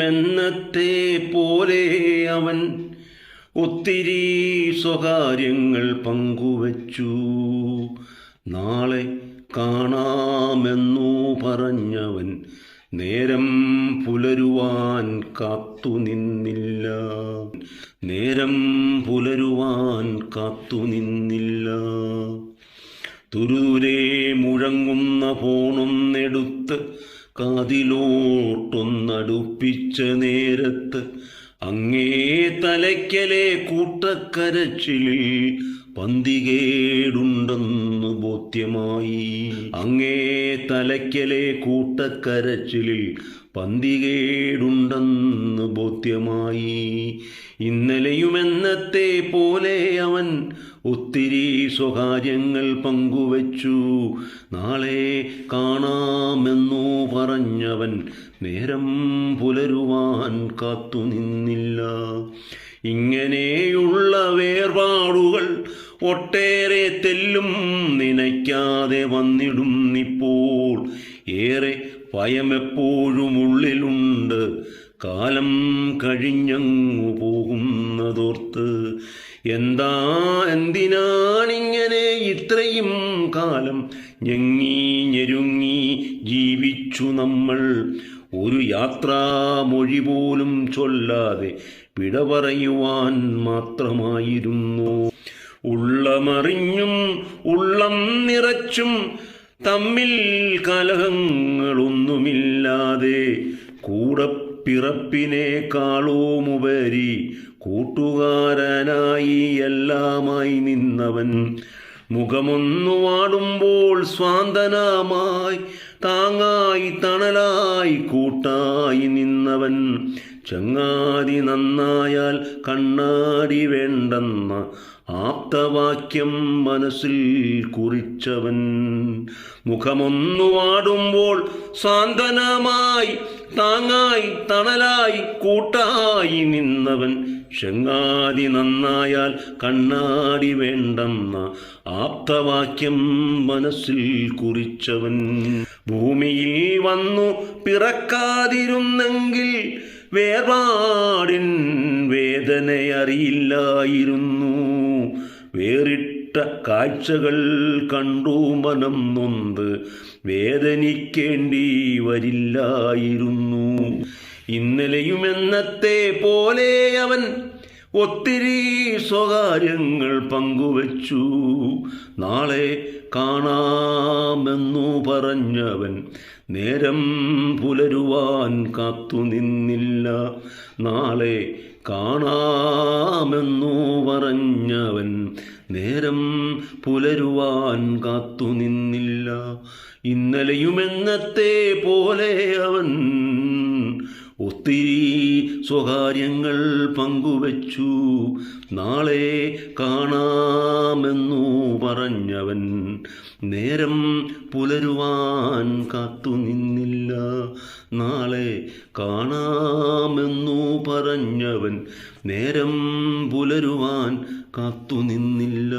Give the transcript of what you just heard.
എന്നത്തെ പോലെ അവൻ ഒത്തിരി സ്വകാര്യങ്ങൾ പങ്കുവച്ചു. നാളെ കാണാമെന്നു പറഞ്ഞവൻ നേരം പുലരുവാൻ കാത്തുനിന്നില്ല നേരം പുലരുവാൻ കാത്തുനിന്നില്ല തുരുരെ മുഴങ്ങുന്ന ഫോണൊന്നെടുത്ത് കാതിലോട്ടൊന്നടുപ്പിച്ച നേരത്ത് അങ്ങേ തലയ്ക്കലെ കൂട്ടക്കരച്ചിലിൽ പന്തികേടുണ്ടെന്ന് ബോധ്യമായി. അങ്ങേ തലയ്ക്കലെ കൂട്ടക്കരച്ചിലിൽ പന്തികേടുണ്ടെന്ന് ബോധ്യമായി. ഇന്നലെയുമെന്നത്തെ പോലെ അവൻ ഒത്തിരി സ്വകാര്യങ്ങൾ പങ്കുവച്ചു. നാളെ കാണാമെന്നു പറഞ്ഞവൻ നേരം പുലരുവാൻ കാത്തുനിന്നില്ല ഇങ്ങനെയുള്ള വേർപാടുകൾ ഒട്ടേറെ തെല്ലും നനയ്ക്കാതെ വന്നിടും ഇപ്പോൾ ഏറെ ഭയമെപ്പോഴും ഉള്ളിലുണ്ട്. കാലം കഴിഞ്ഞങ്ങു പോകുന്നതോർത്ത് എന്താ എന്തിനാണിങ്ങനെ ഇത്രയും കാലം ഞെങ്ങി ഞെരുങ്ങി ജീവിച്ചു നമ്മൾ? ഒരു യാത്രാമൊഴി പോലും ചൊല്ലാതെ വിട പറയുവാൻ മാത്രമായിരുന്നു. ഉള്ളമറിഞ്ഞും ഉള്ളം നിറച്ചും തമ്മിൽ കലഹങ്ങളൊന്നുമില്ലാതെ കൂടെ പിറപ്പിനേക്കാളുമുപരി കൂട്ടുകാരനായി എല്ലാമായി നിന്നവൻ. മുഖമൊന്നു വാടുമ്പോൾ സ്വാന്തനമായി താങ്ങായി തണലായി കൂട്ടായി നിന്നവൻ. ചങ്ങാതി നന്നായാൽ കണ്ണാടി വേണ്ടെന്ന ആപ്തവാക്യം മനസ്സിൽ കുറിച്ചവൻ. മുഖമൊന്നു വാടുമ്പോൾ സാന്ത്വനമായി താങ്ങായി തണലായി കൂട്ടായി നിന്നവൻ. ചങ്ങാതി നന്നായാൽ കണ്ണാടി വേണ്ടെന്ന ആപ്തവാക്യം മനസ്സിൽ കുറിച്ചവൻ. ഭൂമിയിൽ വന്നു പിറക്കാതിരുന്നെങ്കിൽ വേർപാടിൻ വേദനയറിയില്ലായിരുന്നു വേറിട്ട കാഴ്ചകൾ കണ്ടു മനം നൊന്ത് വേദനിക്കേണ്ടി വരില്ലായിരുന്നു. ഇന്നലെയും എന്നത്തെ പോലെ അവൻ ഒത്തിരി സ്വകാര്യങ്ങൾ പങ്കുവച്ചു. നാളെ കാണാമെന്നു പറഞ്ഞവൻ നേരം പുലരുവാൻ കാത്തുനിന്നില്ല നാളെ കാണാമെന്നു പറഞ്ഞവൻ നേരം പുലരുവാൻ കാത്തുനിന്നില്ല ഇന്നലെയുമെന്നത്തെ പോലെ അവൻ ഒത്തിരി സ്വകാര്യങ്ങൾ പങ്കുവച്ചു. നാളെ കാണാമെന്നു പറഞ്ഞവൻ നേരം പുലരുവാൻ കാത്തുനിന്നില്ല നാളെ കാണാമെന്നു പറഞ്ഞവൻ നേരം പുലരുവാൻ കാത്തുനിന്നില്ല